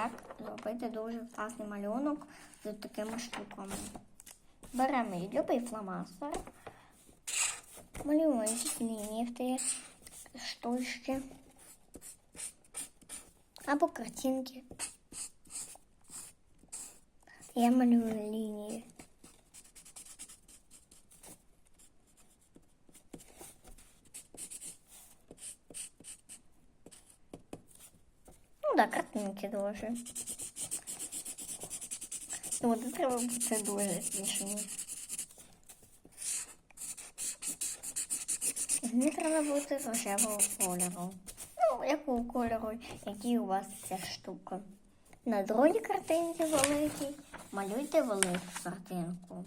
як зробити дуже класний малюнок з такими штуками. Беремо любий фломастер, малюємо якісь лінії в ті штучки або картинки. Я малюю лінії. Да, картинки дуже. Ну, от треба бути дуже смішні. Мені треба бути рожевого кольору. Ну, якого кольору, який у вас ця штука. На другій картинці великій малюйте велику картинку.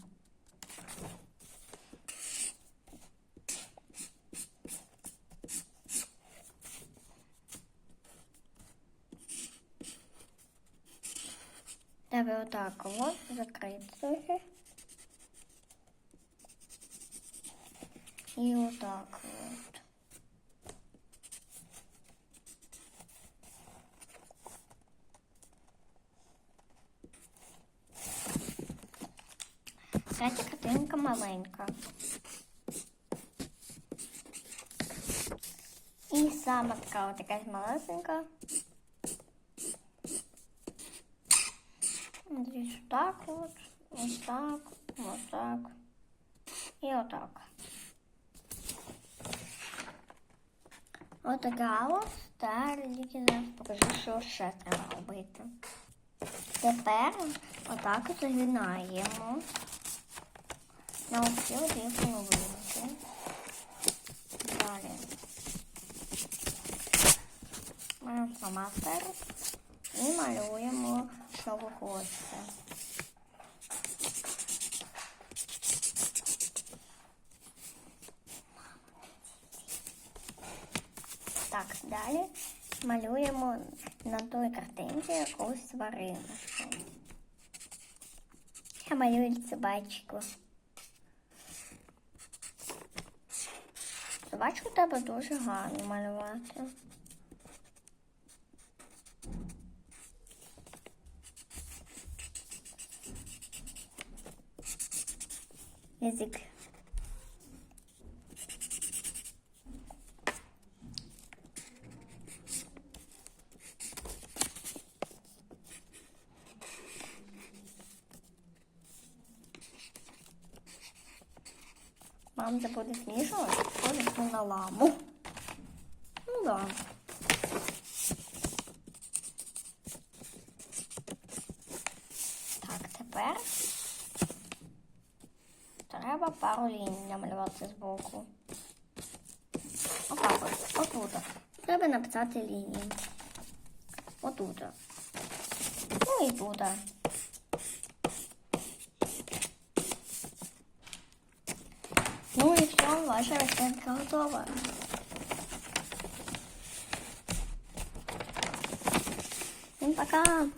Треба отак от закрити трохи. І отак от. Третя картинка маленька. І сама така от якась малесенька. Так от, ось так, ось так. І отак. Отака от. Далі тільки зараз покажу, що ще треба робити. Тепер отак от загинаємо на оці дві половинки. Далі. Маємо фломастер і малюємо, хочете. Так, далі малюємо на той картинці якусь твариночку. Я малюю собачку. Собачку треба дуже гарно малювати. Язик. Мам, це буде смішно, схоже на ламу. Ну да. Так, тепер треба пару ліній намалювати збоку. Отак ось, отут. Треба написати лінії. Отут. Ну і тут. Ну и все, ваша расценка готова. Всем пока!